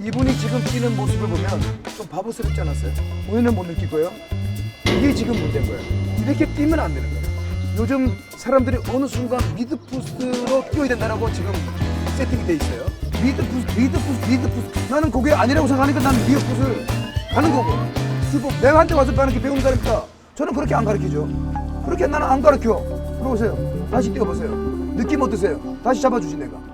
이분이 지금 뛰는 모습을 보면 좀 바보스럽지 않았어요? 본인은 못 느낄 거예요. 이게 지금 문제인 거예요. 이렇게 뛰면 안 되는 거예요. 요즘 사람들이 어느 순간 미드푸스로 뛰어야 된다라고 지금 세팅이 돼 있어요. 미드푸스, 미드푸스, 미드푸스. 나는 그게 아니라고 생각하니까 나는 미드푸스를 가는 거고. 그리고 내가 한테 와서 가는 게 배우는 사람이니까 저는 그렇게 안 가르치죠. 그렇게 나는 안 가르쳐. 들어보세요. 다시 뛰어보세요. 느낌 어떠세요? 다시 잡아주지 내가.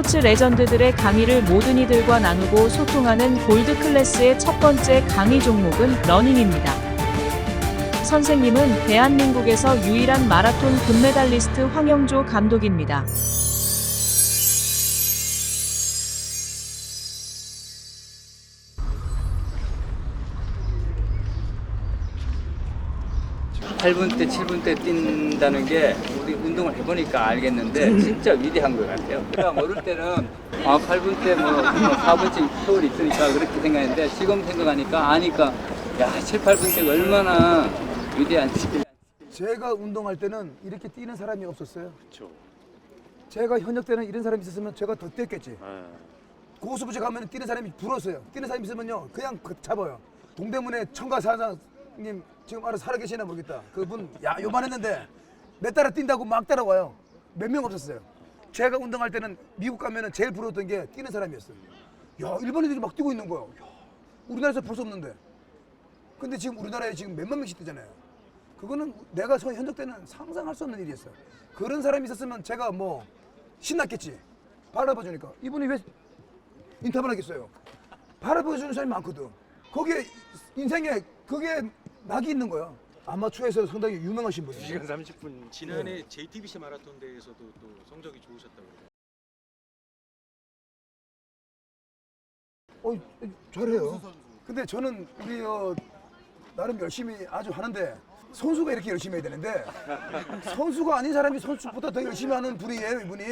스포츠 레전드들의 강의를 모든 이들과 나누고 소통하는 골드 클래스의 첫 번째 강의 종목은 러닝입니다. 선생님은 대한민국에서 유일한 마라톤 금메달리스트 황영조 감독입니다. 팔분대 7분 대 뛴다는 게 우리 운동을 해보니까 알겠는데 진짜 위대한 것 같아요. 제가 모를 때는 아, 8분 때 뭐, 뭐 4분쯤 표울이 있으니까 그렇게 생각했는데 지금 생각하니까 아니까 야, 7, 8분 대가 얼마나 위대한지. 제가 운동할 때는 이렇게 뛰는 사람이 없었어요. 제가 현역 때는 이런 사람이 있었으면 제가 더 뛰었겠지. 고수부지 가면 뛰는 사람이 불었어요. 뛰는 사람이 있으면요, 그냥 그 잡아요. 동대문에 청가 사장님 지금 알아 살아계시나 모르겠다. 그분 야 요만했는데 몇 달을 뛴다고 막 따라와요. 몇 명 없었어요. 제가 운동할 때는 미국 가면은 제일 부러웠던 게 뛰는 사람이었어요. 야 일본 애들이 막 뛰고 있는 거야. 야, 우리나라에서 볼 수 없는데. 근데 지금 우리나라에 지금 몇만 명씩 뛰잖아요. 그거는 내가 저 현역 때는 상상할 수 없는 일이었어요. 그런 사람이 있었으면 제가 뭐 신났겠지. 바라봐 주니까 이분이 왜 인터뷰를 하겠어요? 바라봐 주는 사람이 많거든. 거기에 인생에 그게 낙이 있는 거야. 아마추어에서 상당히 유명하신 분이에요. 2시간 30분 지난해 JTBC 마라톤 대회에서도 또 성적이 좋으셨다고. 어, 잘해요. 근데 저는 우리 어, 나름 열심히 아주 하는데 선수가 이렇게 열심히 해야 되는데 선수가 아닌 사람이 선수보다 더 열심히 하는 분이에요 이분이.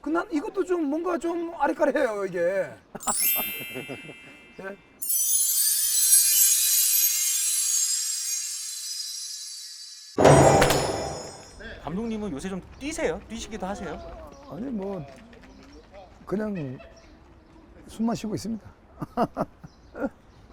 그난 이것도 좀 뭔가 좀 아리까리해요 이게. 예? 감독님은 요새 좀 뛰세요? 뛰시기도 하세요? 아니 뭐 그냥 숨만 쉬고 있습니다.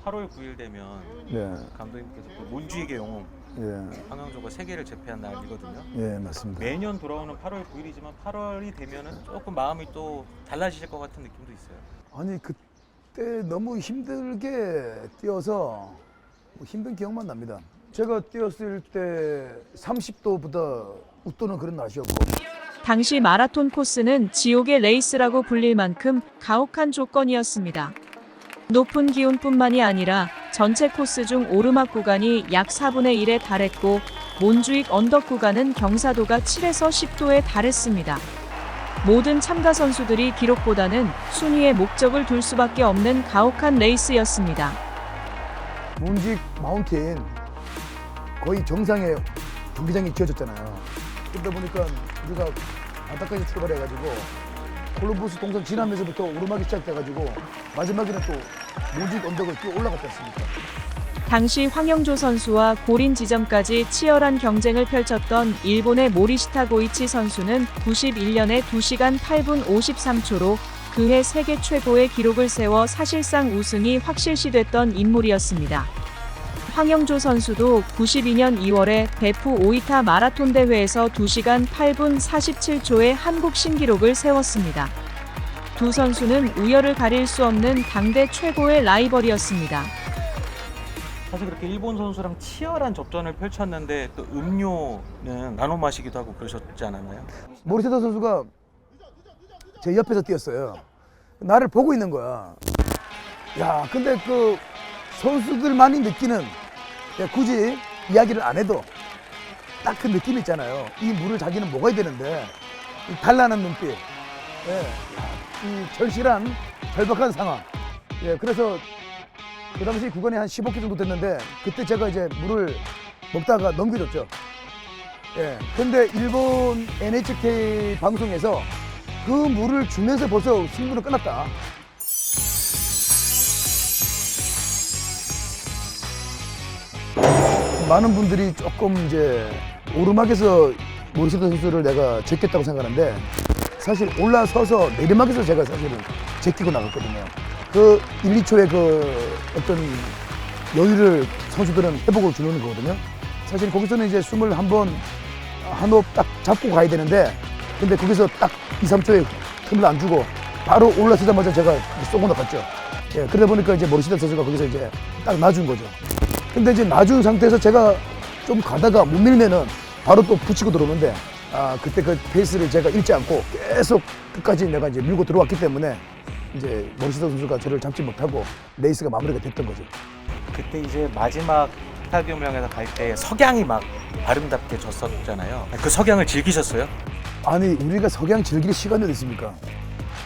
8월 9일 되면 네, 감독님께서 그 몬주익의 영웅 예, 황영조가 세계를 제패한 날이거든요. 예 맞습니다. 매년 돌아오는 8월 9일이지만 8월이 되면은 조금 마음이 또 달라지실 것 같은 느낌도 있어요. 아니 그때 너무 힘들게 뛰어서 뭐 힘든 기억만 납니다. 제가 뛰었을 때 30도보다 웃도는 그런 날씨였고 당시 마라톤 코스는 지옥의 레이스라고 불릴 만큼 가혹한 조건이었습니다. 높은 기온뿐만이 아니라 전체 코스 중 오르막 구간이 약 4분의 1에 달했고 몬주익 언덕 구간은 경사도가 7에서 10도에 달했습니다. 모든 참가 선수들이 기록보다는 순위에 목적을 둘 수밖에 없는 가혹한 레이스였습니다. 문직 마운틴 거의 정상에 경기장이 지어졌잖아요. 그러다 보니까 우리가 바닥까지 출발해가지고 콜럼버스 동산 지나면서부터 오르막이 시작돼가지고 마지막에는 또 문직 언덕을 뛰어 올라갔지 않습니까? 당시 황영조 선수와 고린 지점까지 치열한 경쟁을 펼쳤던 일본의 모리시타 고이치 선수는 91년에 2시간 8분 53초로 그해 세계 최고의 기록을 세워 사실상 우승이 확실시됐던 인물이었습니다. 황영조 선수도 92년 2월에 베프 오이타 마라톤 대회에서 2시간 8분 47초의 한국 신기록을 세웠습니다. 두 선수는 우열을 가릴 수 없는 당대 최고의 라이벌이었습니다. 사실 그렇게 일본 선수랑 치열한 접전을 펼쳤는데 또 음료는 나눠 마시기도 하고 그러셨지 않았나요? 모리세타 선수가 제 옆에서 뛰었어요. 나를 보고 있는 거야. 야, 근데 그 선수들만이 느끼는 굳이 이야기를 안 해도 딱 그 느낌 있잖아요. 이 물을 자기는 먹어야 되는데 이 달라는 눈빛, 예, 이 절실한 절박한 상황. 예, 그래서 그 당시 구간이 한 15km 정도 됐는데 그때 제가 이제 물을 먹다가 넘겨줬죠. 예. 근데 일본 NHK 방송에서 그 물을 주면서 벌써 승부는 끝났다. 많은 분들이 조금 이제 오르막에서 모리시타 선수를 내가 제꼈다고 생각하는데 사실 올라서서 내리막에서 제가 사실은 제끼고 나갔거든요. 그 1, 2초의 그 어떤 여유를 선수들은 회복을 주는 거거든요. 사실 거기서는 이제 숨을 한번 한 호흡 딱 잡고 가야 되는데 근데 거기서 딱 2, 3초의 틈을 안 주고 바로 올라서자마자 제가 쏘고 나갔죠. 예, 그러다 보니까 이제 모리시타 선수가 거기서 이제 딱 놔준 거죠. 근데 이제 놔준 상태에서 제가 좀 가다가 못 밀면은 바로 또 붙이고 들어오는데 아 그때 그 페이스를 제가 잃지 않고 계속 끝까지 내가 이제 밀고 들어왔기 때문에 이제 모리시타 선수가 저를 잡지 못하고 레이스가 마무리가 됐던 거죠. 그때 이제 마지막 스타디움형에서 갈 때 석양이 막 아름답게 졌었잖아요. 그 석양을 즐기셨어요? 아니 우리가 석양 즐길 시간이 어디 있습니까?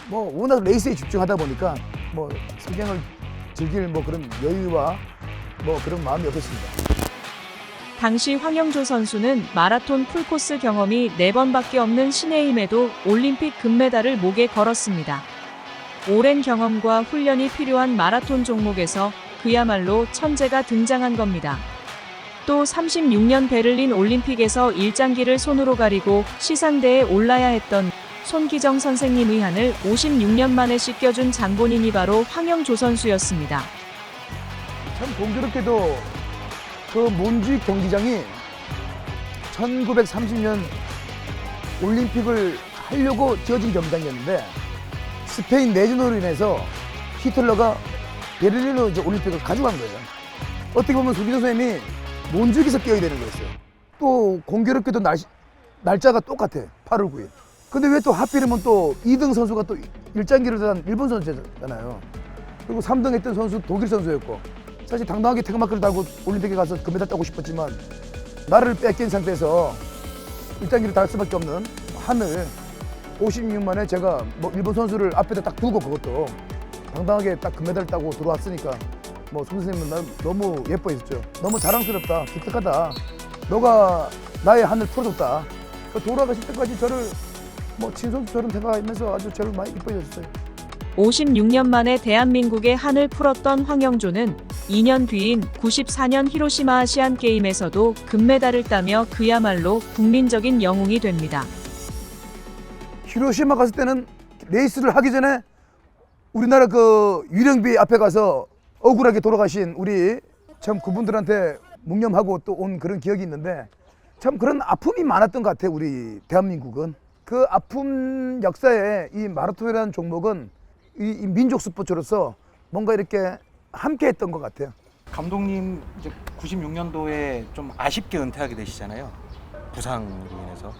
뭐 워낙 레이스에 집중하다 보니까 뭐 석양을 즐길 뭐 그런 여유와 뭐 그런 마음이 없었습니다. 당시 황영조 선수는 마라톤 풀코스 경험이 4번밖에 없는 신예임에도 올림픽 금메달을 목에 걸었습니다. 오랜 경험과 훈련이 필요한 마라톤 종목에서 그야말로 천재가 등장한 겁니다. 또 36년 베를린 올림픽에서 일장기를 손으로 가리고 시상대에 올라야 했던 손기정 선생님 의 한을 56년 만에 씻겨준 장본인이 바로 황영조 선수였습니다. 참 공교롭게도 그 몬주 경기장이 1930년 올림픽을 하려고 지어진 경기장이었는데 스페인 내전으로 인해서 히틀러가 베를린으로 이제 올림픽을 가져간 거예요. 어떻게 보면 소기조 선생님이 몬주기에서 뛰어야 되는 거였어요. 또 공교롭게도 날, 날짜가 똑같아. 8월 9일. 근데 왜 또 하필이면 또 2등 선수가 또 일장기를 단 일본 선수잖아요. 그리고 3등 했던 선수 독일 선수였고 사실 당당하게 태극마크를 달고 올림픽에 가서 금메달 따고 싶었지만 나를 뺏긴 상태에서 일장기를 달 수밖에 없는 하늘 56 만에 제가 뭐 일본 선수를 앞에다 딱 두고 그것도 당당하게 딱 금메달 따고 들어왔으니까 뭐 선생님은 난 너무 예뻐했죠. 너무 자랑스럽다, 기특하다. 너가 나의 하늘 풀어줬다. 그 돌아가실 때까지 저를 뭐 친손처럼 생각하면서 아주 저를 많이 이뻐해 줬어요. 56년 만에 대한민국의 한을 풀었던 황영조는 2년 뒤인 94년 히로시마 아시안 게임에서도 금메달을 따며 그야말로 국민적인 영웅이 됩니다. 히로시마 갔을 때는 레이스를 하기 전에 우리나라 그 유령비 앞에 가서 억울하게 돌아가신 우리 참 그분들한테 묵념하고 또 온 그런 기억이 있는데 참 그런 아픔이 많았던 것 같아요 우리 대한민국은 그 아픔 역사에 이 마라톤이라는 종목은 이, 이 민족 스포츠로서 뭔가 이렇게 함께 했던 것 같아요 감독님 이제 96년도에 좀 아쉽게 은퇴하게 되시잖아요. 부상으로 인해서.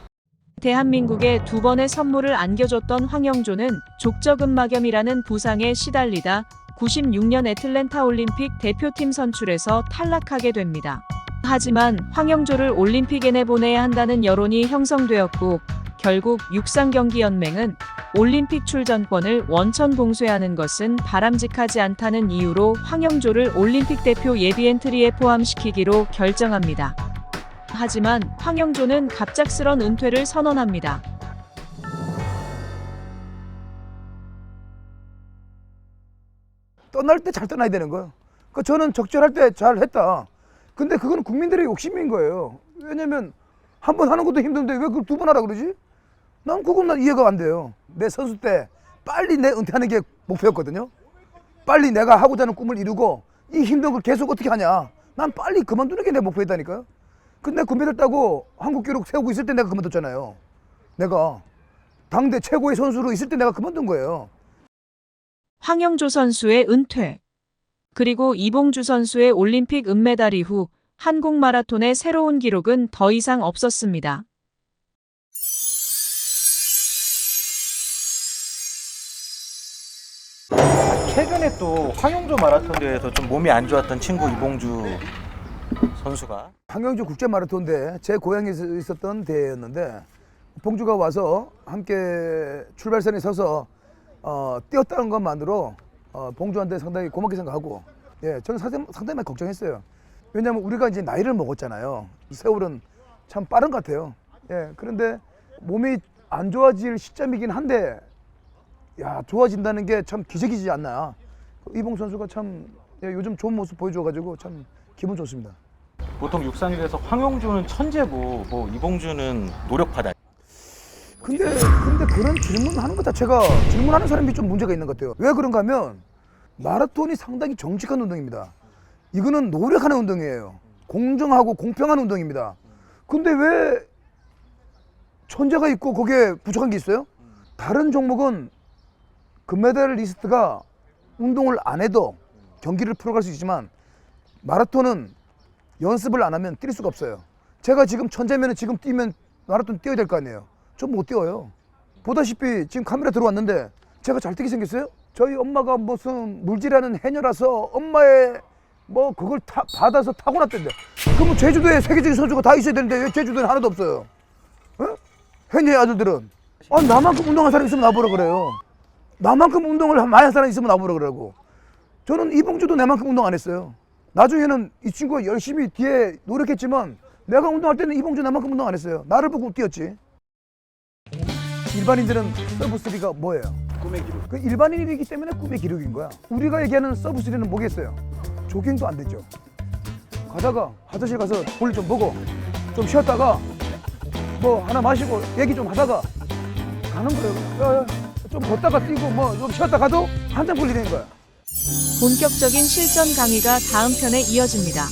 대한민국에 두 번의 선물을 안겨줬던 황영조는 족저근 막염이라는 부상에 시달리다 96년 애틀랜타 올림픽 대표팀 선출에서 탈락하게 됩니다. 하지만 황영조를 올림픽에 내보내야 한다는 여론이 형성되었고 결국 육상경기연맹은 올림픽 출전권을 원천 봉쇄하는 것은 바람직하지 않다는 이유로 황영조를 올림픽 대표 예비 엔트리에 포함시키기로 결정합니다. 하지만 황영조는 갑작스런 은퇴를 선언합니다. 떠날 때 잘 떠나야 되는 거예요. 그 저는 적절할 때 잘 했다. 근데 그건 국민들의 욕심인 거예요. 왜냐면 한 번 하는 것도 힘든데 왜 그걸 두 번 하라 그러지? 난 그건 난 이해가 안 돼요. 내 선수 때 빨리 내 은퇴하는 게 목표였거든요. 빨리 내가 하고자 하는 꿈을 이루고 이 힘든 걸 계속 어떻게 하냐. 난 빨리 그만두는 게 내 목표였다니까요. 근데 따고 한국 기록 세우고 있을 때 내가 그만뒀잖아요. 내가 당대 최고의 선수로 있을 때 내가 그만둔 거예요. 황영조 선수의 은퇴. 그리고 이봉주 선수의 올림픽 은메달 이후 한국 마라톤의 새로운 기록은 더 이상 없었습니다. 최근에 또 황영조 마라톤 대회에서 좀 몸이 안 좋았던 친구 이봉주 선수가. 황영주 국제 마라톤 대회 제 고향에서 있었던 대회였는데 봉주가 와서 함께 출발선에 서서 어, 뛰었다는 것만으로 어, 봉주한테 상당히 고맙게 생각하고 예 저는 상당히, 상당히 많이 걱정했어요. 왜냐하면 우리가 이제 나이를 먹었잖아요. 세월은 참 빠른 것 같아요. 예, 그런데 몸이 안 좋아질 시점이긴 한데, 야, 좋아진다는 게 참 기적이지 않나. 이봉 선수가 참 예, 요즘 좋은 모습 보여줘가지고 참 기분 좋습니다. 보통 육상에서 황영조는 천재고 뭐 이봉주는 노력파다. 근데 근데 그런 질문하는 것 자체가 질문하는 사람이 좀 문제가 있는 것 같아요. 왜 그런가 하면 마라톤이 상당히 정직한 운동입니다. 이거는 노력하는 운동이에요. 공정하고 공평한 운동입니다. 근데 왜 천재가 있고 거기에 부족한 게 있어요? 다른 종목은 금메달 리스트가 운동을 안 해도 경기를 풀어갈 수 있지만 마라톤은 연습을 안 하면 뛸 수가 없어요. 제가 지금 천재면 지금 뛰면 마라톤 뛰어야 될 거 아니에요. 좀못 뛰어요. 보다시피 지금 카메라 들어왔는데 제가 잘 뛰게 생겼어요? 저희 엄마가 무슨 물질하는 해녀라서 엄마의 뭐 그걸 타, 받아서 타고났던데. 그러면 제주도에 세계적인 선수가 다 있어야 되는데 왜 제주도에는 하나도 없어요? 어? 해녀의 아들들은. 아, 나만큼 운동한 사람 있으면 나보라 그래요. 나만큼 운동을 많이 한 사람 있으면 나보라 그러고. 저는 이봉주도 내만큼 운동 안 했어요. 나중에는 이 친구가 열심히 뒤에 노력했지만 내가 운동할 때는 이봉주 나만큼 운동 안 했어요. 나를 보고 뛰었지. 일반인들은 서브3가 뭐예요? 꿈의 기록. 그 일반인이기 때문에 꿈의 기록인 거야. 우리가 얘기하는 서브3는 뭐겠어요? 조깅도 안 되죠. 가다가 화장실 가서 볼좀 보고 좀 쉬었다가 뭐 하나 마시고 얘기 좀 하다가 가는 거예요. 야, 야, 좀 걷다가 뛰고 뭐 좀 쉬었다 가도 한참 걸리는 거야. 본격적인 실전 강의가 다음 편에 이어집니다.